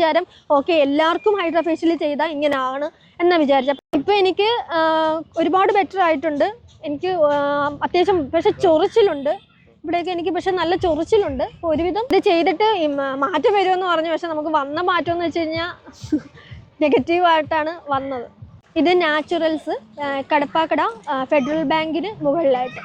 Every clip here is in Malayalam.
വിചാരം ഓക്കെ എല്ലാവർക്കും ഹൈഡ്രോഫേഷ്യൽ ചെയ്താൽ ഇങ്ങനെയാണ് എന്നാ വിചാരിച്ച. ഇപ്പൊ എനിക്ക് ഒരുപാട് ബെറ്റർ ആയിട്ടുണ്ട്. എനിക്ക് അത്യാവശ്യം പക്ഷെ ചൊറിച്ചിലുണ്ട്. ഇവിടെയൊക്കെ എനിക്ക് പക്ഷെ നല്ല ചൊറിച്ചിലുണ്ട്. ഒരുവിധം ഇത് ചെയ്തിട്ട് മാറ്റം വരുമെന്ന് പറഞ്ഞു. പക്ഷെ നമുക്ക് വന്ന മാറ്റം എന്ന് വെച്ച് കഴിഞ്ഞാൽ നെഗറ്റീവായിട്ടാണ് വന്നത്. ഇത് നാച്ചുറൽസ് കടപ്പാക്കട ഫെഡറൽ ബാങ്കിന് മുകളിലായിട്ട്.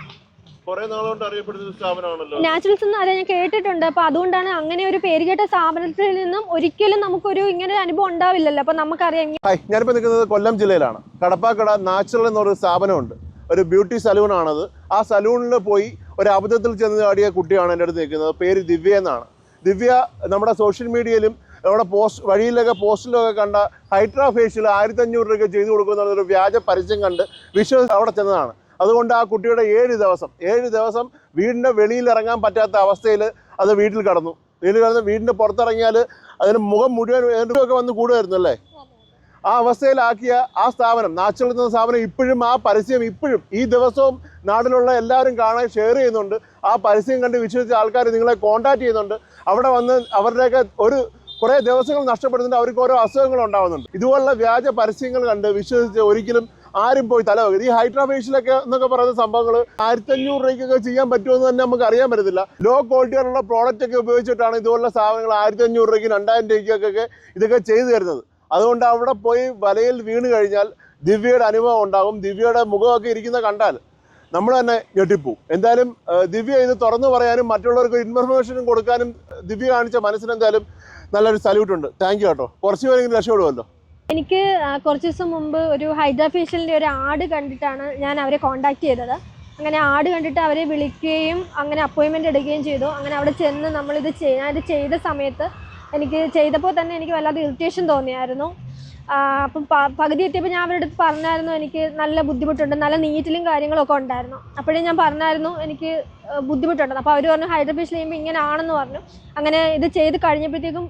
നാച്ചുറൽസ് എന്ന് അറിയാൻ ഞാൻ കേട്ടിട്ടുണ്ട്. അപ്പൊ അതുകൊണ്ടാണ് അങ്ങനെ ഒരു പേര് കേട്ട സ്ഥാപനത്തിൽ നിന്നും ഒരിക്കലും നമുക്കൊരു ഇങ്ങനെ ഒരു അനുഭവം ഉണ്ടാവില്ലല്ലോ. അപ്പൊ നമുക്കറിയാം ഹായ് ഞാനിപ്പോൾ നിൽക്കുന്നത് കൊല്ലം ജില്ലയിലാണ്. കടപ്പാക്കട നാച്ചുറൽ എന്നൊരു സ്ഥാപനമുണ്ട്. ഒരു ബ്യൂട്ടി സലൂൺ ആണത്. ആ സലൂണിൽ പോയി ഒരു അബദ്ധത്തിൽ ചെന്ന് ചാടിയ കുട്ടിയാണ് എന്റെ അടുത്ത് നിൽക്കുന്നത്. പേര് ദിവ്യ എന്നാണ്. ദിവ്യ നമ്മുടെ സോഷ്യൽ മീഡിയയിലും നമ്മുടെ പോസ്റ്റ് വഴിയിലൊക്കെ പോസ്റ്റിലൊക്കെ കണ്ട ഹൈഡ്രാ ഫേഷ്യൽ ആയിരത്തി അഞ്ഞൂറ് രൂപ ചെയ്തു കൊടുക്കുന്ന ഒരു വ്യാജ പരസ്യം കണ്ട് വിശ്വസിച്ച് അവിടെ ചെന്നതാണ്. അതുകൊണ്ട് ആ കുട്ടിയുടെ ഏഴ് ദിവസം ഏഴ് ദിവസം വീടിന്റെ വെളിയിൽ ഇറങ്ങാൻ പറ്റാത്ത അവസ്ഥയിൽ അത് വീട്ടിൽ കടന്നു. വീട്ടിൽ കടന്ന് വീടിന്റെ പുറത്തിറങ്ങിയാൽ അതിന് മുഖം മുഴുവൻ ഒക്കെ വന്ന് കൂടുമായിരുന്നു അല്ലേ? ആ അവസ്ഥയിലാക്കിയ ആ സ്ഥാപനം നാച്ചുറൽ എന്ന സ്ഥാപനം ഇപ്പോഴും ആ പരസ്യം ഇപ്പോഴും ഈ ദിവസവും നാട്ടിലുള്ള എല്ലാവരും കാണാൻ ഷെയർ ചെയ്യുന്നുണ്ട്. ആ പരസ്യം കണ്ട് വിശ്വസിച്ച ആൾക്കാർ നിങ്ങളെ കോൺടാക്ട് ചെയ്യുന്നുണ്ട്. അവിടെ വന്ന് അവരുടെയൊക്കെ ഒരു കുറേ ദിവസങ്ങൾ നഷ്ടപ്പെടുന്നുണ്ട്. അവർക്ക് ഓരോ അസുഖങ്ങൾ ഉണ്ടാകുന്നുണ്ട് ഇതുപോലുള്ള വ്യാജ പരസ്യങ്ങൾ കണ്ട് വിശ്വസിച്ച് ഒരിക്കലും ആരും പോയി തല. ഈ ഹൈഡ്രാ ഫേഷ്യലൊക്കെ എന്നൊക്കെ പറയുന്ന സംഭവങ്ങൾ ആയിരത്തി അഞ്ഞൂറ് രൂപയ്ക്കൊക്കെ ചെയ്യാൻ പറ്റുമെന്ന് തന്നെ നമുക്ക് അറിയാൻ പറ്റത്തില്ല. ലോ ക്വാളിറ്റിയുള്ള പ്രോഡക്റ്റ് ഒക്കെ ഉപയോഗിച്ചിട്ടാണ് ഇതുപോലുള്ള സാധനങ്ങൾ ആയിരത്തി അഞ്ഞൂറ് രൂപയ്ക്ക് രണ്ടായിരം രൂപയ്ക്കൊക്കെ ഇതൊക്കെ ചെയ്തു തരുന്നത്. അതുകൊണ്ട് അവിടെ പോയി വലയിൽ വീണ് കഴിഞ്ഞാൽ ദിവ്യയുടെ അനുഭവം ഉണ്ടാകും. ദിവ്യയുടെ മുഖമൊക്കെ ഇരിക്കുന്ന കണ്ടാൽ നമ്മൾ തന്നെ ഞെട്ടിപ്പോവും എന്തായാലും ദിവ്യ ഇത് തുറന്നു പറയാനും മറ്റുള്ളവർക്ക് ഇൻഫർമേഷനും കൊടുക്കാനും ദിവ്യ കാണിച്ച മനസ്സിന് എന്തായാലും നല്ലൊരു സല്യൂട്ട് ഉണ്ട്. താങ്ക് യു കേട്ടോ. കുറച്ച് പേരെങ്കിലും രക്ഷപ്പെടുമല്ലോ. എനിക്ക് കുറച്ച് ദിവസം മുമ്പ് ഒരു ഹൈഡ്രാ ഫേഷ്യലിന്റെ ഒരു ആഡ് കണ്ടിട്ടാണ് ഞാൻ അവരെ കോണ്ടാക്ട് ചെയ്തത്. അങ്ങനെ ആട് കണ്ടിട്ട് അവരെ വിളിക്കുകയും അങ്ങനെ അപ്പോയിൻമെന്റ് എടുക്കുകയും ചെയ്തു. അങ്ങനെ അവിടെ ചെന്ന് നമ്മളിത് ചെയ്യാൻ ഇത് ചെയ്ത സമയത്ത് എനിക്ക് ചെയ്തപ്പോൾ തന്നെ എനിക്ക് വല്ലാതെ ഇറിറ്റേഷൻ തോന്നിയായിരുന്നു. അപ്പം പകുതി എത്തിയപ്പോൾ ഞാൻ അവരുടെ അടുത്ത് പറഞ്ഞായിരുന്നു എനിക്ക് നല്ല ബുദ്ധിമുട്ടുണ്ട് നല്ല നീറ്റിലും കാര്യങ്ങളൊക്കെ ഉണ്ടായിരുന്നു. അപ്പോഴേ ഞാൻ പറഞ്ഞായിരുന്നു എനിക്ക് ബുദ്ധിമുട്ടുണ്ടെന്ന് അപ്പോൾ അവർ പറഞ്ഞു ഹൈഡ്രാ ഫേഷ്യൽ ചെയ്യുമ്പോൾ ഇങ്ങനെ ആണെന്ന് പറഞ്ഞു. അങ്ങനെ ഇത് ചെയ്ത് കഴിഞ്ഞപ്പോഴത്തേക്കും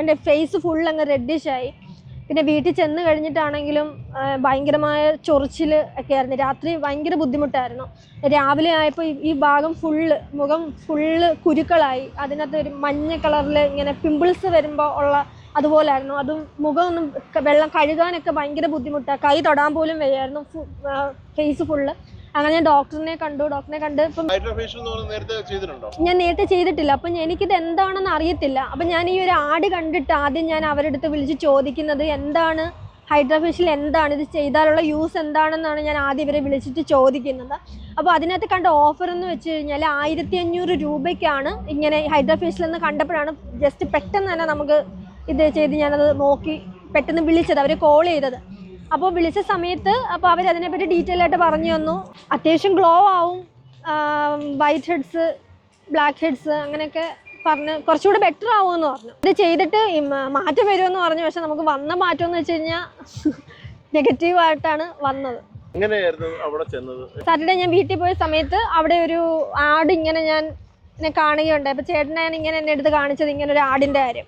എന്റെ ഫേസ് ഫുൾ അങ്ങ് റെഡിഷായി പിന്നെ വീട്ടിൽ ചെന്ന് കഴിഞ്ഞിട്ടാണെങ്കിലും ഭയങ്കരമായ ചൊറിച്ചിൽ ഒക്കെ ആയിരുന്നു. രാത്രി ഭയങ്കര ബുദ്ധിമുട്ടായിരുന്നു. രാവിലെ ആയപ്പോൾ ഈ- ഭാഗം ഫുള്ള് മുഖം ഫുള്ള് കുരുക്കളായി. അതിനകത്ത് ഒരു മഞ്ഞ കളറിൽ ഇങ്ങനെ പിമ്പിൾസ് വരുമ്പോൾ ഉള്ള അതുപോലായിരുന്നു. അതും മുഖമൊന്നും ഒന്നും വെള്ളം കഴുകാനൊക്കെ ഭയങ്കര ബുദ്ധിമുട്ടാണ് കൈ തൊടാൻ പോലും വയ്യായിരുന്നു. ഫേസ് ഫുള്ള് അങ്ങനെ ഞാൻ ഡോക്ടറിനെ കണ്ടു ഡോക്ടറിനെ കണ്ട് ഇപ്പം ഞാൻ നേരത്തെ ചെയ്തിട്ടില്ല. അപ്പം എനിക്കിത് എന്താണെന്ന് അറിയത്തില്ല. അപ്പം ഞാൻ ഈ ഒരു ആഡ് കണ്ടിട്ട് ആദ്യം ഞാൻ അവരുടെ അടുത്ത് വിളിച്ച് ചോദിക്കുന്നത് എന്താണ് ഹൈഡ്രോഫേഷ്യൽ എന്താണ്? ഇത് ചെയ്താലുള്ള യൂസ് എന്താണെന്നാണ് ഞാൻ ആദ്യം ഇവരെ വിളിച്ചിട്ട് ചോദിക്കുന്നത്. അപ്പോൾ അതിനകത്ത് കണ്ട ഓഫർ എന്ന് വെച്ച് കഴിഞ്ഞാൽ ആയിരത്തി അഞ്ഞൂറ് രൂപയ്ക്കാണ് ഇങ്ങനെ ഹൈഡ്രോഫേഷ്യൽ എന്ന് കണ്ടപ്പോഴാണ് ജസ്റ്റ് പെട്ടെന്ന് തന്നെ നമുക്ക് ഇത് ചെയ്ത് ഞാനത് നോക്കി പെട്ടെന്ന് വിളിച്ചത്. അവരെ കോൾ ചെയ്തത്. അപ്പോൾ വിളിച്ച സമയത്ത് അപ്പോൾ അവർ അതിനെപ്പറ്റി ഡീറ്റെയിൽ ആയിട്ട് പറഞ്ഞു തന്നു. അത്യാവശ്യം ഗ്ലോ ആവും. വൈറ്റ് ഹെഡ്സ് ബ്ലാക്ക് ഹെഡ്സ് അങ്ങനെയൊക്കെ പറഞ്ഞ് കുറച്ചുകൂടെ ബെറ്റർ ആവുമെന്ന് പറഞ്ഞു. ഇത് ചെയ്തിട്ട് മാറ്റം വരുമെന്ന് പറഞ്ഞു. പക്ഷെ നമുക്ക് വന്ന മാറ്റം എന്ന് വെച്ച് കഴിഞ്ഞാൽ നെഗറ്റീവായിട്ടാണ് വന്നത്. എങ്ങനെയായിരുന്നു അവിടെ ചെന്നത്? സാറ്റർഡേ ഞാൻ വീട്ടിൽ പോയ സമയത്ത് അവിടെ ഒരു ആട് ഇങ്ങനെ ഞാൻ എന്നെ കാണുകയുണ്ടായി. അപ്പോൾ ചേട്ടനാണ് ഇങ്ങനെ എന്നെ എടുത്ത് കാണിച്ചത് ഇങ്ങനെ ഒരു ആടിന്റെ കാര്യം.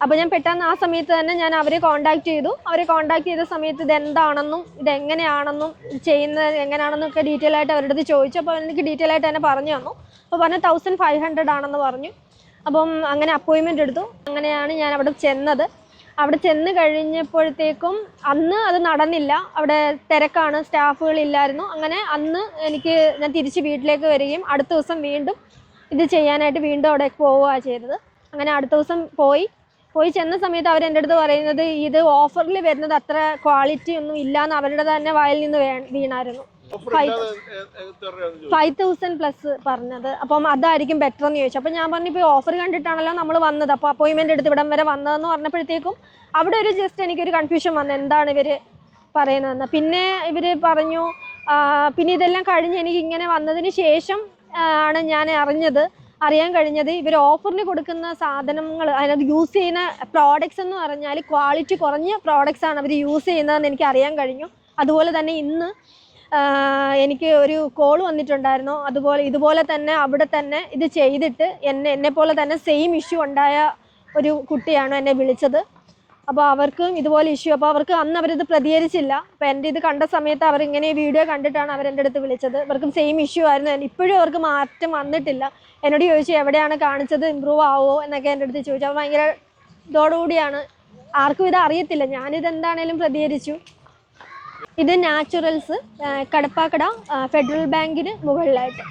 അപ്പോൾ ഞാൻ പെട്ടെന്ന് ആ സമയത്ത് തന്നെ ഞാൻ അവരെ കോൺടാക്ട് ചെയ്തു. അവരെ കോൺടാക്ട് ചെയ്ത സമയത്ത് ഇത് എന്താണെന്നും ഇത് എങ്ങനെയാണെന്നും ചെയ്യുന്നത് എങ്ങനെയാണെന്നും ഒക്കെ ഡീറ്റെയിൽ ആയിട്ട് അവരുടെ അടുത്ത് ചോദിച്ചു. അപ്പോൾ എനിക്ക് ഡീറ്റെയിൽ ആയിട്ട് തന്നെ പറഞ്ഞു തന്നു. അപ്പോൾ പറഞ്ഞു തൗസൻഡ് ഫൈവ് ഹൺഡ്രഡ് ആണെന്ന് പറഞ്ഞു. അപ്പം അങ്ങനെ അപ്പോയിൻമെന്റ് എടുത്തു. അങ്ങനെയാണ് ഞാൻ അവിടെ ചെന്നത്. അവിടെ ചെന്ന് കഴിഞ്ഞപ്പോഴത്തേക്കും അന്ന് അത് നടന്നില്ല. അവിടെ തിരക്കാണ് സ്റ്റാഫുകൾ ഇല്ലായിരുന്നു. അങ്ങനെ അന്ന് എനിക്ക് ഞാൻ തിരിച്ച് വീട്ടിലേക്ക് വരികയും അടുത്ത ദിവസം വീണ്ടും ഇത് ചെയ്യാനായിട്ട് വീണ്ടും അവിടെ പോവുകയാണ് ചെയ്തത്. അങ്ങനെ അടുത്ത ദിവസം പോയി. പോയി ചെന്ന സമയത്ത് അവർ എന്റെ അടുത്ത് പറയുന്നത് ഇത് ഓഫറിൽ വരുന്നത് അത്ര ക്വാളിറ്റി ഒന്നും ഇല്ലാന്ന് അവരുടെ തന്നെ വായിൽ നിന്ന് വീണായിരുന്നു. ഫൈവ് തൗസൻഡ് പ്ലസ് പറഞ്ഞത്. അപ്പം അതായിരിക്കും ബെറ്റർ എന്ന് ചോദിച്ചു. അപ്പം ഞാൻ പറഞ്ഞു ഇപ്പോൾ ഓഫർ കണ്ടിട്ടാണല്ലോ നമ്മൾ വന്നത്. അപ്പോൾ അപ്പോയിൻമെന്റ് എടുത്ത് ഇവിടം വരെ വന്നതെന്ന് പറഞ്ഞപ്പോഴത്തേക്കും അവിടെ ഒരു ജസ്റ്റ് എനിക്കൊരു കൺഫ്യൂഷൻ വന്നു. എന്താണ് ഇവർ പറയുന്നതെന്ന്? പിന്നെ ഇവർ പറഞ്ഞു പിന്നെ ഇതെല്ലാം കഴിഞ്ഞ് എനിക്ക് ഇങ്ങനെ വന്നതിന് ശേഷം ആണ് ഞാൻ അറിഞ്ഞത്. അറിയാൻ കഴിഞ്ഞത് ഇവർ ഓഫറിന് കൊടുക്കുന്ന സാധനങ്ങൾ അതിനകത്ത് യൂസ് ചെയ്യുന്ന പ്രോഡക്ട്സ് എന്ന് പറഞ്ഞാൽ ക്വാളിറ്റി കുറഞ്ഞ പ്രോഡക്ട്സ് ആണ് അവർ യൂസ് ചെയ്യുന്നതെന്ന് എനിക്ക് അറിയാൻ കഴിഞ്ഞു. അതുപോലെ തന്നെ ഇന്ന് എനിക്ക് ഒരു കോൾ വന്നിട്ടുണ്ടായിരുന്നു. അതുപോലെ ഇതുപോലെ തന്നെ അവിടെ തന്നെ ഇത് ചെയ്തിട്ട് എന്നെ എന്നെപ്പോലെ പോലെ തന്നെ സെയിം ഇഷ്യൂ ഉണ്ടായ ഒരു കുട്ടിയാണ് എന്നെ വിളിച്ചത്. അപ്പോൾ അവർക്കും ഇതുപോലെ ഇഷ്യൂ അപ്പോൾ അവർക്ക് അന്ന് അവരിത് പ്രതികരിച്ചില്ല. അപ്പോൾ എന്റെ ഇത് കണ്ട സമയത്ത് അവർ ഇങ്ങനെ ഈ വീഡിയോ കണ്ടിട്ടാണ് അവർ എന്റെ അടുത്ത് വിളിച്ചത്. ഇവർക്കും സെയിം ഇഷ്യൂ ആയിരുന്നു. ഇപ്പോഴും അവർക്ക് മാറ്റം വന്നിട്ടില്ല. എന്നോട് ചോദിച്ചു എവിടെയാണ് കാണിച്ചത്? ഇമ്പ്രൂവ് ആവോ? എന്നൊക്കെ എന്റെ അടുത്ത് ചോദിച്ചു. അപ്പോൾ ഭയങ്കര ഇതോടുകൂടിയാണ്. ആർക്കും ഇത് അറിയത്തില്ല. ഞാനിത് എന്താണേലും പ്രതികരിച്ചു. ഇത് നാച്ചുറൽസ് കടപ്പാക്കട ഫെഡറൽ ബാങ്കിന് മുകളിലായിട്ട്.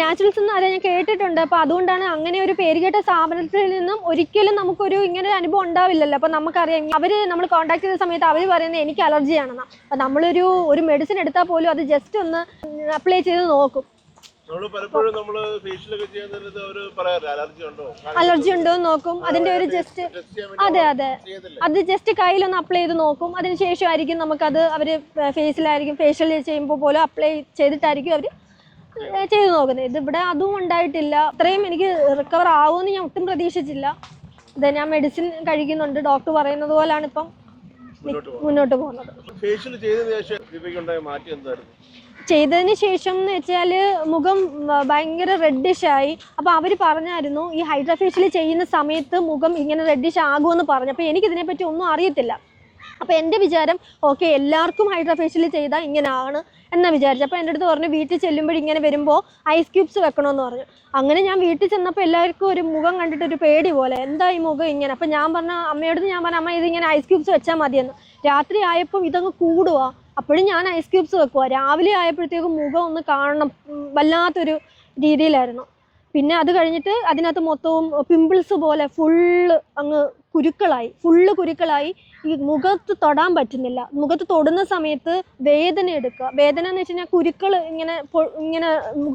നാച്ചുറൽസ് എന്ന് അറിയാൻ ഞാൻ കേട്ടിട്ടുണ്ട്. അപ്പൊ അതുകൊണ്ടാണ് അങ്ങനെ ഒരു പേര് കേട്ട സ്ഥാപനത്തിൽ നിന്നും ഒരിക്കലും നമുക്കൊരു ഇങ്ങനെ ഒരു അനുഭവം ഉണ്ടാവില്ലല്ലോ. അപ്പൊ നമുക്കറിയാം അവർ നമ്മൾ കോൺടാക്ട് ചെയ്ത സമയത്ത് അവർ പറയുന്നത് എനിക്ക് അലർജിയാണെന്നാ അപ്പൊ നമ്മളൊരു ഒരു മെഡിസിൻ എടുത്താൽ പോലും അത് ജസ്റ്റ് ഒന്ന് അപ്ലൈ ചെയ്ത് നോക്കും. അലർജി ഉണ്ടോ? എന്ന് നോക്കും. അതിന്റെ ഒരു ജസ്റ്റ് അതെ അതെ. അത് ജസ്റ്റ് കയ്യിലൊന്ന് അപ്ലൈ ചെയ്ത് നോക്കും. അതിനുശേഷം ആയിരിക്കും നമുക്കത് അവർ ഫേസിലായിരിക്കും ഫേഷ്യൽ ചെയ്യുമ്പോൾ പോലും അപ്ലൈ ചെയ്തിട്ടായിരിക്കും അവർ ചെയ്തു നോക്കുന്നത്. ഇത് ഇവിടെ അതും ഉണ്ടായിട്ടില്ല. അത്രയും എനിക്ക് റിക്കവർ ആവുമെന്ന് ഞാൻ ഒട്ടും പ്രതീക്ഷിച്ചില്ല. ഇത് ഞാൻ മെഡിസിൻ കഴിക്കുന്നുണ്ട്. ഡോക്ടർ പറയുന്നത് പോലാണ് ഇപ്പം. മുന്നോട്ട് പോകും പോകുന്നത്. ചെയ്തതിന് ശേഷം എന്ന് വെച്ചാൽ മുഖം ഭയങ്കര റെഡിഷ് ആയി. അപ്പോൾ അവർ പറഞ്ഞായിരുന്നു ഈ ഹൈഡ്രാഫേഷ്യൽ ചെയ്യുന്ന സമയത്ത് മുഖം ഇങ്ങനെ റെഡിഷ് ആകുമെന്ന് പറഞ്ഞു. അപ്പോൾ എനിക്കിതിനെപ്പറ്റി ഒന്നും അറിയത്തില്ല. അപ്പോൾ എന്റെ വിചാരം ഓക്കെ എല്ലാവർക്കും ഹൈഡ്രോഫേഷ്യൽ ചെയ്താൽ ഇങ്ങനെയാണ് എന്നാ വിചാരിച്ചു അപ്പോൾ എന്റെ അടുത്ത് പറഞ്ഞു വീട്ടിൽ ചെല്ലുമ്പോൾ ഇങ്ങനെ വരുമ്പോൾ ഐസ് ക്യൂബ്സ് വെക്കണമെന്ന് പറഞ്ഞു. അങ്ങനെ ഞാൻ വീട്ടിൽ ചെന്നപ്പോൾ എല്ലാവർക്കും ഒരു മുഖം കണ്ടിട്ട് ഒരു പേടി പോലെ എന്താ ഈ മുഖം ഇങ്ങനെ? അപ്പോൾ ഞാൻ പറഞ്ഞ അമ്മയോട് ഞാൻ പറഞ്ഞ അമ്മ ഇത് ഇങ്ങനെ ഐസ് ക്യൂബ്സ് വെച്ചാൽ മതിയെന്ന്. രാത്രി ആയപ്പോൾ ഇതങ്ങ് കൂടുക അപ്പോഴും ഞാൻ ഐസ് ക്യൂബ്സ് വെക്കുക രാവിലെ ആയപ്പോഴത്തേക്കും മുഖം ഒന്ന് കാണണം വല്ലാത്തൊരു രീതിയിലായിരുന്നു. പിന്നെ അത് കഴിഞ്ഞിട്ട് അതിനകത്ത് മൊത്തവും പിമ്പിൾസ് പോലെ ഫുള്ള് അങ്ങ് കുരുക്കളായി ഫുള്ള് കുരുക്കളായി ഈ മുഖത്ത് തൊടാൻ പറ്റുന്നില്ല. മുഖത്ത് തൊടുന്ന സമയത്ത് വേദന എടുക്കുക. വേദന എന്ന് വെച്ച് കഴിഞ്ഞാൽ കുരുക്കൾ ഇങ്ങനെ ഇങ്ങനെ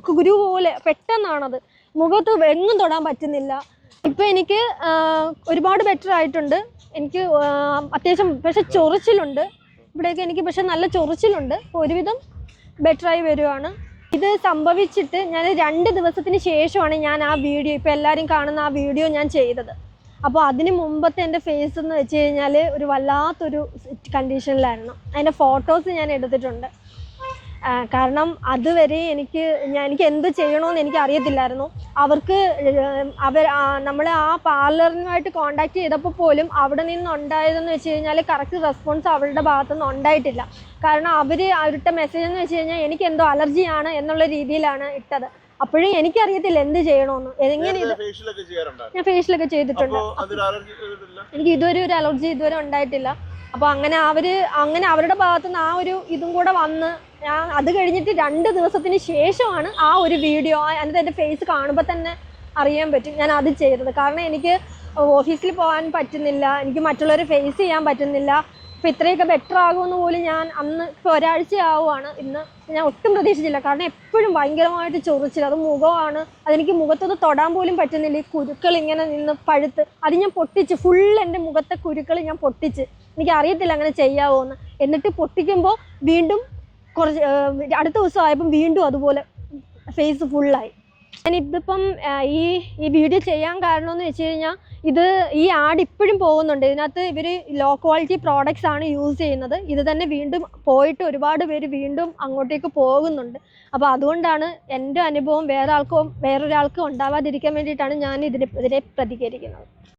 കുരു പോലെ പെട്ടെന്നാണത്. മുഖത്ത് എങ്ങും തൊടാൻ പറ്റുന്നില്ല. ഇപ്പം എനിക്ക് ഒരുപാട് ബെറ്റർ ആയിട്ടുണ്ട്. എനിക്ക് അത്യാവശ്യം പക്ഷെ ചൊറിച്ചിലുണ്ട്. ഇവിടെയൊക്കെ എനിക്ക് പക്ഷെ നല്ല ചൊറിച്ചിലുണ്ട്. ഒരുവിധം ബെറ്ററായി വരുവാണ്. ഇത് സംഭവിച്ചിട്ട് ഞാൻ രണ്ട് ദിവസത്തിന് ശേഷമാണ് ഞാൻ ആ വീഡിയോ ഇപ്പോൾ എല്ലാവരും കാണുന്ന ആ വീഡിയോ ഞാൻ ചെയ്തത്. അപ്പോൾ അതിന് മുമ്പത്തെ എന്റെ ഫേസ് എന്ന് വെച്ച് കഴിഞ്ഞാൽ ഒരു വല്ലാത്തൊരു കണ്ടീഷനിലായിരുന്നു അതിന്റെ ഫോട്ടോസ് ഞാൻ എടുത്തിട്ടുണ്ട്. കാരണം അതുവരെ എനിക്ക് ഞാൻ എനിക്ക് എന്ത് ചെയ്യണമെന്ന് എനിക്ക് അറിയത്തില്ലായിരുന്നു. അവർക്ക് അവർ നമ്മൾ ആ പാർലറിനുമായിട്ട് കോണ്ടാക്ട് ചെയ്തപ്പോൾ പോലും അവിടെ നിന്ന് ഉണ്ടായതെന്ന് വെച്ച് കഴിഞ്ഞാൽ കറക്റ്റ് റെസ്പോൺസ് അവരുടെ ഭാഗത്തുനിന്ന് ഉണ്ടായിട്ടില്ല. കാരണം അവർ അവരുടെ മെസ്സേജ് എന്ന് വെച്ച് കഴിഞ്ഞാൽ എനിക്ക് എന്തോ അലർജിയാണ് എന്നുള്ള രീതിയിലാണ് ഇട്ടത്. അപ്പോഴും എനിക്കറിയത്തില്ല എന്ത് ചെയ്യണമെന്ന് എങ്ങനെ ഞാൻ ഫേഷ്യലൊക്കെ ചെയ്തിട്ടുണ്ട്. എനിക്ക് ഇതുവരെ ഒരു അലർജി ഇതുവരെ ഉണ്ടായിട്ടില്ല. അപ്പൊ അങ്ങനെ അവർ അങ്ങനെ അവരുടെ ഭാഗത്തുനിന്ന് ആ ഒരു ഇതും കൂടെ വന്ന് ഞാൻ അത് കഴിഞ്ഞിട്ട് രണ്ട് ദിവസത്തിന് ശേഷമാണ് ആ ഒരു വീഡിയോ എന്നിട്ട് എന്റെ ഫേസ് കാണുമ്പോൾ തന്നെ അറിയാൻ പറ്റും ഞാൻ അത് ചെയ്തത്. കാരണം എനിക്ക് ഓഫീസിൽ പോകാൻ പറ്റുന്നില്ല എനിക്ക് മറ്റുള്ളവരെ ഫേസ് ചെയ്യാൻ പറ്റുന്നില്ല. അപ്പോൾ ഇത്രയൊക്കെ ബെറ്റർ ആകുമെന്ന് പോലും ഞാൻ അന്ന് ഇപ്പോൾ ഒരാഴ്ച ആവുകയാണ് ഇന്ന് ഞാൻ ഒട്ടും പ്രതീക്ഷിച്ചില്ല. കാരണം എപ്പോഴും ഭയങ്കരമായിട്ട് ചൊറിച്ചിൽ അത് മുഖമാണ്. അതെനിക്ക് മുഖത്തൊന്ന് തൊടാൻ പോലും പറ്റുന്നില്ല. ഈ കുരുക്കൾ ഇങ്ങനെ നിന്ന് പഴുത്ത് അത് ഞാൻ പൊട്ടിച്ച് ഫുൾ എന്റെ മുഖത്തെ കുരുക്കൾ ഞാൻ പൊട്ടിച്ച്. എനിക്ക് അറിയത്തില്ല അങ്ങനെ ചെയ്യാവോ എന്ന് എന്നിട്ട് പൊട്ടിക്കുമ്പോൾ വീണ്ടും കുറച്ച് അടുത്ത ദിവസം ആയപ്പം വീണ്ടും അതുപോലെ ഫേസ് ഫുള്ളായി ഞാനിതിപ്പം ഈ ഈ വീഡിയോ ചെയ്യാൻ കാരണം എന്ന് വെച്ച് കഴിഞ്ഞാൽ ഇത് ഈ ആഡ് ഇപ്പോഴും പോകുന്നുണ്ട്. ഇതിനകത്ത് ഇവർ ലോ ക്വാളിറ്റി പ്രോഡക്റ്റ്സ് ആണ് യൂസ് ചെയ്യുന്നത്. ഇത് തന്നെ വീണ്ടും പോയിട്ട് ഒരുപാട് പേര് വീണ്ടും അങ്ങോട്ടേക്ക് പോകുന്നുണ്ട്. അപ്പോൾ അതുകൊണ്ടാണ് എന്റെ അനുഭവം വേറെ ആൾക്കും വേറൊരാൾക്കും ഉണ്ടാവാതിരിക്കാൻ വേണ്ടിയിട്ടാണ് ഞാൻ ഇതിനെ പ്രതികരിക്കുന്നത്.